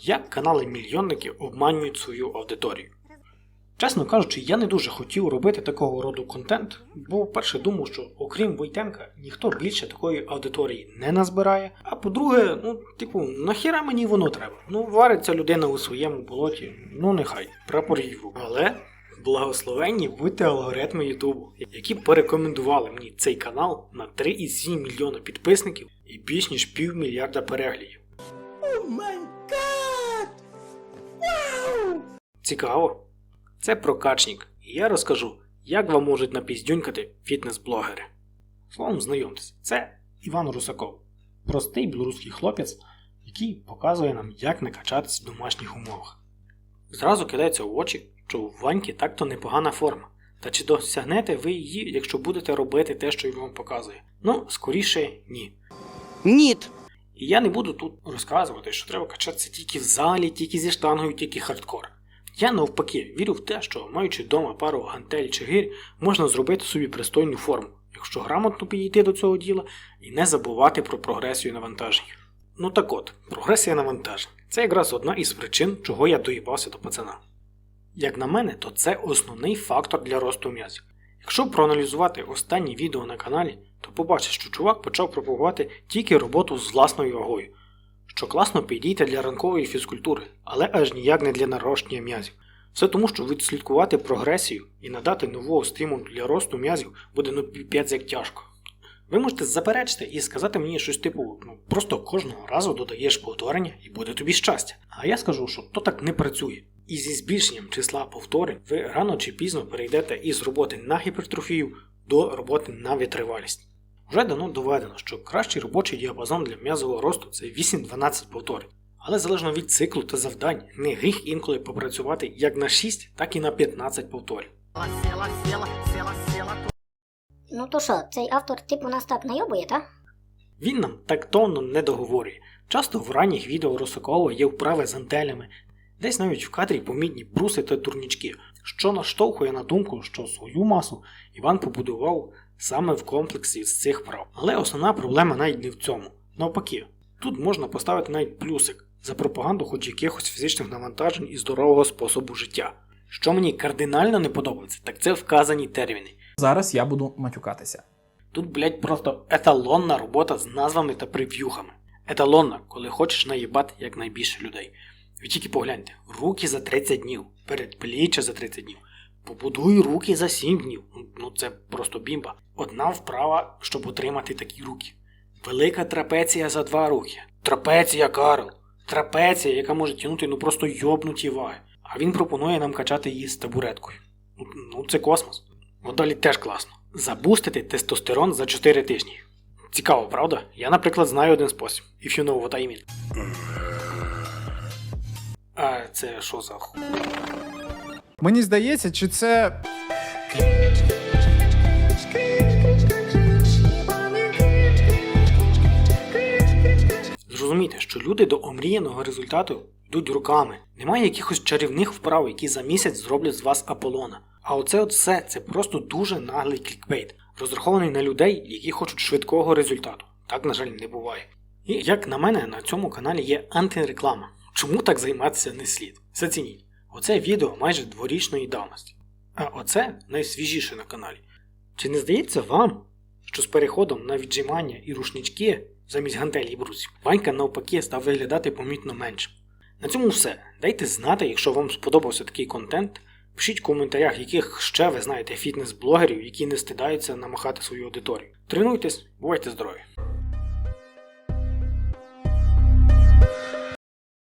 Як канали-мільйонники обманюють свою аудиторію. Чесно кажучи, я не дуже хотів робити такого роду контент, бо вперше думав, що окрім Войтенка ніхто більше такої аудиторії не назбирає. А по-друге, ну, типу, нахіра мені воно треба? Ну, вариться людина у своєму болоті, ну нехай, прапор їй. Але благословенні будьте алгоритми Ютубу, які порекомендували мені цей канал на 3,7 мільйона підписників і більш ніж півмільярда переглядів. Цікаво. Це прокачник, і я розкажу, як вам можуть напіздюнькати фітнес-блогери. Словом, знайомтесь, це Іван Русаков, простий білоруський хлопець, який показує нам, як накачатись в домашніх умовах. Зразу кидається в очі, що у Ваньки так-то непогана форма. Та чи досягнете ви її, якщо будете робити те, що він вам показує? Ну, скоріше ні. Ніт. І я не буду тут розказувати, що треба качатися тільки в залі, тільки зі штангою, тільки хардкор. Я навпаки вірю в те, що маючи вдома пару гантель чи гир, можна зробити собі пристойну форму, якщо грамотно підійти до цього діла і не забувати про прогресію навантажень. Ну так от, прогресія навантажень це якраз одна із причин, чого я доїбався до пацана. Як на мене, то це основний фактор для росту м'язів. Якщо проаналізувати останні відео на каналі, то побачиш, що чувак почав пропагувати тільки роботу з власною вагою, що класно підійде для ранкової фізкультури, але аж ніяк не для нарощення м'язів. Все тому, що відслідкувати прогресію і надати нового стимулу для росту м'язів буде ну піпець як тяжко. Ви можете заперечити і сказати мені щось типу, ну просто кожного разу додаєш повторення і буде тобі щастя. А я скажу, що то так не працює. І зі збільшенням числа повторень ви рано чи пізно перейдете із роботи на гіпертрофію до роботи на витривалість. Вже давно доведено, що кращий робочий діапазон для м'язового росту це 8-12 повторень. Але залежно від циклу та завдань, не гріх інколи попрацювати як на 6, так і на 15 повторень. Села, села, села, села, Ну то що, цей автор типу нас так найобує, та? Він нам тактовно не договорює. Часто в ранніх відео Росокова є вправи з антелями, десь навіть в кадрі помітні бруси та турнічки, що наштовхує на думку, що свою масу Іван побудував саме в комплексі з цих вправ. Але основна проблема навіть не в цьому. Навпаки, тут можна поставити навіть плюсик за пропаганду хоч якихось фізичних навантажень і здорового способу життя. Що мені кардинально не подобається, так це вказані терміни. Зараз я буду матюкатися. Тут, блять, просто еталонна робота з назвами та прев'юхами. Еталонна, коли хочеш наїбати якнайбільше людей. Ви тільки погляньте, руки за 30 днів, передпліччя за 30 днів. Побудуй руки за 7 днів. Ну це просто бімба. Одна вправа, щоб отримати такі руки. Велика трапеція за 2 роки. Трапеція, Карл. Трапеція, яка може тягнути ну просто йобнуті ваги. А він пропонує нам качати її з табуреткою. Ну, це космос. От теж класно. Забустити тестостерон за 4 тижні. Цікаво, правда? Я, наприклад, знаю один спосіб. If you know what I mean. А це що за ху... Мені здається, чи це. Зрозумійте, що люди до омріяного результату йдуть руками. Немає якихось чарівних вправ, які за місяць зроблять з вас Аполлона. А оце от все це просто дуже наглий клікбейт, розрахований на людей, які хочуть швидкого результату. Так, на жаль, не буває. І як на мене, на цьому каналі є антиреклама. Чому так займатися не слід? Зацініть. Оце відео майже дворічної давності. А оце найсвіжіше на каналі. Чи не здається вам, що з переходом на віджимання і рушнички замість гантелі і брусів, Ванька навпаки став виглядати помітно меншим? На цьому все. Дайте знати, якщо вам сподобався такий контент. Пишіть в коментарях, яких ще ви знаєте фітнес-блогерів, які не стидаються намахати свою аудиторію. Тренуйтесь, бувайте здорові!